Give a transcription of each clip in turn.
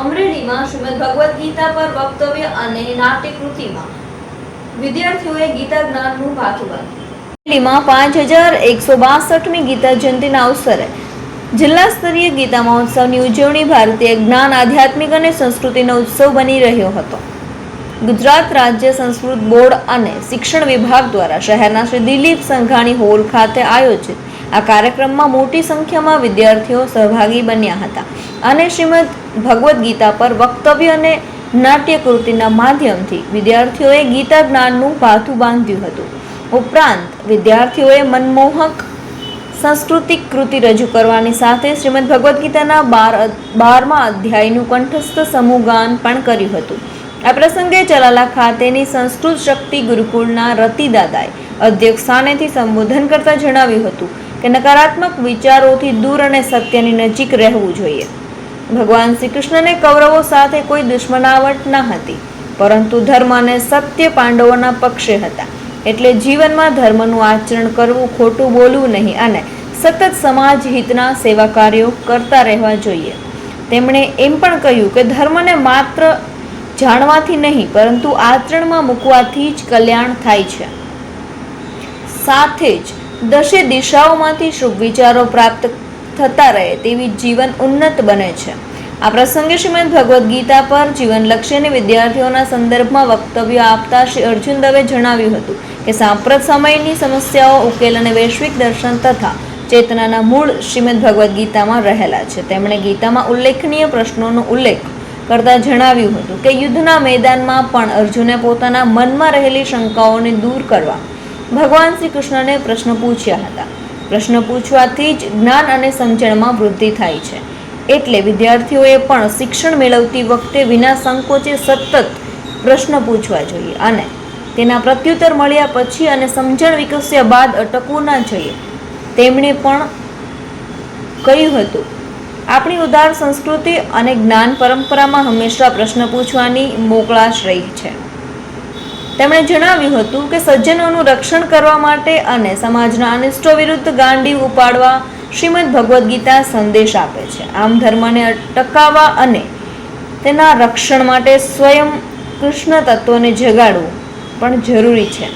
અમરેલીમાં શ્રીમદ ભગવદ્ ગીતા પર વક્તવ્ય અને નાટ્યકૃતિમાં વિદ્યાર્થીઓએ ગીતા જ્ઞાનનું બાંધ્યું અમરેલીમાં પાંચ હજાર એકસો બાસઠમી ગીતા જયંતિના અવસરે જિલ્લા સ્તરીય ગીતા મહોત્સવની ઉજવણી ભારતીય જ્ઞાન, આધ્યાત્મિક અને સંસ્કૃતિનો ઉત્સવ બની રહ્યો હતો. ગુજરાત રાજ્ય સંસ્કૃત બોર્ડ અને શિક્ષણ વિભાગ દ્વારા શહેરના શ્રી દિલીપ સંઘાણી હોલ ખાતે આયોજિત આ કાર્યક્રમમાં મોટી સંખ્યામાં વિદ્યાર્થીઓ સહભાગી બન્યા હતા અને શ્રીમદ ભગવદ્ ગીતા પર વક્તવ્ય અને નાટ્યકૃતિના માધ્યમથી વિદ્યાર્થીઓએ ગીતા જ્ઞાનનું પાથું બાંધ્યું હતું. ઉપરાંત, વિદ્યાર્થીઓએ મનમોહક સાંસ્કૃતિક કૃતિ રજૂ કરવાની સાથે શ્રીમદ ભગવદ્ ગીતાના બાર બારમા અધ્યાયનું કંઠસ્થ સમૂહગાન પણ કર્યું હતું. આ પ્રસંગે ચલાલા ખાતેની સંસ્કૃત શક્તિ ગુરુકુળના રતિદાદાએ અધ્યક્ષ સ્થાનેથી સંબોધન કરતા જણાવ્યું હતું કે નકારાત્મક વિચારોથી દૂર અને સત્યની નજીક રહેવું જોઈએ. ભગવાન શ્રી કૃષ્ણને કૌરવો સાથે કોઈ દુશ્મનાવટ ન હતી, પરંતુ ધર્મ અને સત્ય પાંડવોના પક્ષે હતા. એટલે જીવનમાં ધર્મનું આચરણ કરવું ખોટું બોલવું નહીં અને સતત સમાજ હિતના સેવા કાર્યો કરતા રહેવા જોઈએ. તેમણે એમ પણ કહ્યું કે ધર્મને માત્ર જાણવાથી નહીં, પરંતુ આચરણમાં મૂકવાથી જ કલ્યાણ થાય છે. સાથે જ દશે દિશાઓમાંથી શુભ વિચારો પ્રાપ્ત થતા રહે તેવી જીવન ઉન્નત બને છે. આ પ્રસંગે શ્રીમદ ભગવદ્ ગીતા પર જીવનલક્ષી અને વિદ્યાર્થીઓના સંદર્ભમાં વક્તવ્ય આપતા શ્રી અર્જુન દવે જણાવ્યું હતું કે સાંપ્રત સમયની સમસ્યાઓ, ઉકેલ અને વૈશ્વિક દર્શન તથા ચેતનાના મૂળ શ્રીમદ ભગવદ્ ગીતામાં રહેલા છે. તેમણે ગીતામાં ઉલ્લેખનીય પ્રશ્નોનો ઉલ્લેખ કરતા જણાવ્યું હતું કે યુદ્ધના મેદાનમાં પણ અર્જુને પોતાના મનમાં રહેલી શંકાઓને દૂર કરવા ભગવાન શ્રી કૃષ્ણને પ્રશ્ન પૂછ્યા હતા. પ્રશ્ન પૂછવાથી જ જ્ઞાન અને સમજણમાં વૃદ્ધિ થાય છે. એટલે વિદ્યાર્થીઓએ પણ શિક્ષણ મેળવતી વખતે વિના સંકોચે સતત પ્રશ્ન પૂછવા જોઈએ અને તેના પ્રત્યુત્તર મળ્યા પછી અને સમજણ વિકસ્યા બાદ અટકવું ના જોઈએ. તેમણે પણ કહ્યું હતું આપણી ઉદાર સંસ્કૃતિ અને જ્ઞાન પરંપરામાં હંમેશા પ્રશ્ન પૂછવાની મોકળાશ રહી છે. તેમણે જણાવ્યું હતું કે સજ્જનોનું રક્ષણ કરવા માટે અને સમાજના અનિષ્ટો વિરુદ્ધ ગાંડી ઉપાડવા શ્રીમદ ભગવદ્ ગીતા સંદેશ આપે છે. આમ ધર્મને ટકાવવા અને તેના રક્ષણ માટે સ્વયં કૃષ્ણ તત્વને જગાડવું પણ જરૂરી છે.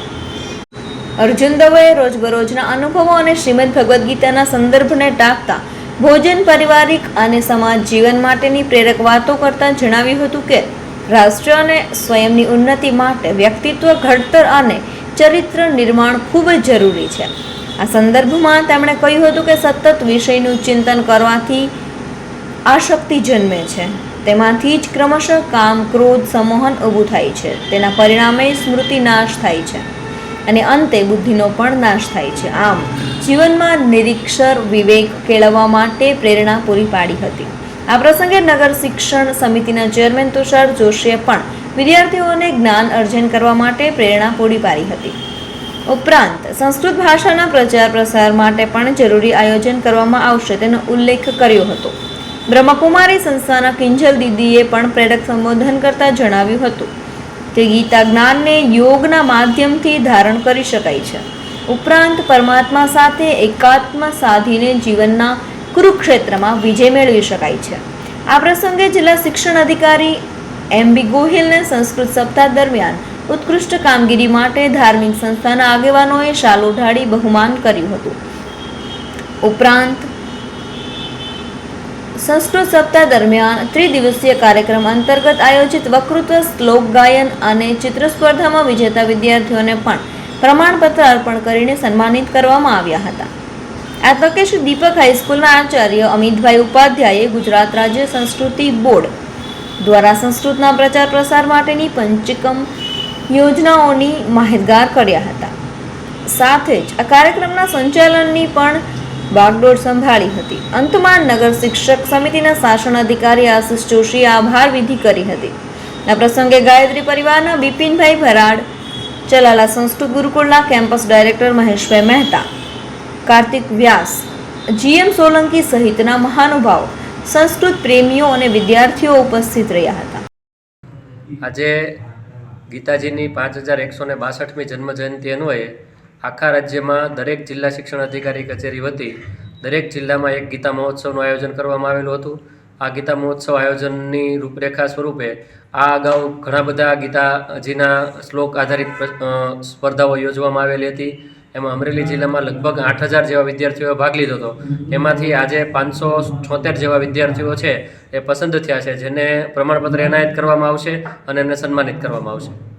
અર્જુન દવેએ રોજબરોજના અનુભવો અને શ્રીમદ ભગવદ્ ગીતાના સંદર્ભને ટાંકતા ભોજન, પારિવારિક અને સમાજ જીવન માટેની પ્રેરક વાતો કરતાં જણાવ્યું હતું કે, રાષ્ટ્ર અને સ્વયંની ઉન્નતિ માટે વ્યક્તિત્વ ઘડતર અને ચરિત્ર નિર્માણ ખૂબ જ જરૂરી છે. આ સંદર્ભમાં તેમણે કહ્યું હતું કે, સતત વિષયનું ચિંતન કરવાથી આશક્તિ જન્મે છે. તેમાંથી જ ક્રમશઃ કામ, ક્રોધ, સમોહન ઊભું થાય છે. તેના પરિણામે સ્મૃતિ નાશ થાય છે. અને અંતે બુદ્ધિનો પણ નાશ થાય છે. આમ, જીવનમાં નિરીક્ષર વિવેક કેળવવા માટે પ્રેરણા પૂરી પાડી હતી. આ પ્રસંગે નગર શિક્ષણ સમિતિના ચેરમેન તુષાર જોશીએ પણ વિદ્યાર્થીઓને જ્ઞાન અર્જન કરવા માટે પ્રેરણા પૂરી પાડી હતી. ઉપરાંત, સંસ્કૃત ભાષાના પ્રચાર પ્રસાર માટે પણ જરૂરી આયોજન કરવામાં આવશે તેનો ઉલ્લેખ કર્યો હતો. બ્રહ્મકુમારી સંસ્થાના કિંજલ દીદીએ પણ પ્રેરક સંબોધન કરતા જણાવ્યું હતું. કે ગીતા જ્ઞાનને યોગના માધ્યમથી ધારણ કરી શકાય છે. ઉપરાંત પરમાત્મા સાથે એકાત્મ સાધીને જીવનના કુરુક્ષેત્રમાં વિજય મેળવી શકાય છે. આ પ્રસંગે જિલ્લા શિક્ષણ અધિકારી એમ બી ગોહિલને સંસ્કૃત સપ્તાહ દરમિયાન ઉત્કૃષ્ટ કામગીરી માટે ધાર્મિક સંસ્થાના આગેવાનોએ શાલ ઉઢાડી બહુમાન કર્યું હતું. ઉપરાંત સંસ્કૃત સપ્તાહ દરમિયાન ત્રિદિવસીય કાર્યક્રમ અંતર્ગત આયોજિત વક્તૃત્વ, શ્લોક ગાયન અને ચિત્ર સ્પર્ધામાં વિજેતા વિદ્યાર્થીઓને પણ પ્રમાણપત્ર અર્પણ કરીને સન્માનિત કરવામાં આવ્યા હતા. આ તકે શ્રી દીપક હાઈસ્કૂલના આચાર્ય અમિતભાઈ ઉપાધ્યાયે ગુજરાત રાજ્ય સંસ્કૃતિ બોર્ડ દ્વારા સંસ્કૃતના પ્રચાર પ્રસાર માટેની પંચકમ યોજનાઓની માહિતગાર કર્યા હતા. સાથે જ આ કાર્યક્રમના સંચાલનની પણ બાગડોર સંભાળી હતી. અંતમાં નગર શિક્ષક સમિતિના શાસન અધિકારી આશિષ જોશીએ આભાર વિધિ કરી હતી. આ પ્રસંગે ગાયત્રી પરિવારના Bipinbhai Bharad, Chalala Sanskrit ગુરુકુળના campus director Maheshbhai Mehta, Kartik Vyas, GM Solanki સહિતના મહાનુભાવો, સંસ્કૃત પ્રેમીઓ અને વિદ્યાર્થીઓ ઉપસ્થિત રહ્યા હતા. આજે ગીતાજીની પાંચ હજાર એકસો ને બાસઠમી જન્મજયંતિ અન્વયે આખા રાજ્યમાં દરેક જિલ્લા શિક્ષણ અધિકારી કચેરી વતી દરેક જિલ્લામાં એક ગીતા મહોત્સવનું આયોજન કરવામાં આવેલું હતું. આ ગીતા મહોત્સવ આયોજનની રૂપરેખા સ્વરૂપે આ અગાઉ ઘણા બધા ગીતાજીના શ્લોક આધારિત સ્પર્ધાઓ યોજવામાં આવેલી હતી. એમાં અમરેલી જિલ્લામાં લગભગ આઠ હજાર જેવા વિદ્યાર્થીઓએ ભાગ લીધો હતો. એમાંથી આજે પાંચસો છોતેર જેવા વિદ્યાર્થીઓ છે એ પસંદ થયા છે, જેને પ્રમાણપત્ર એનાયત કરવામાં આવશે અને એમને સન્માનિત કરવામાં આવશે.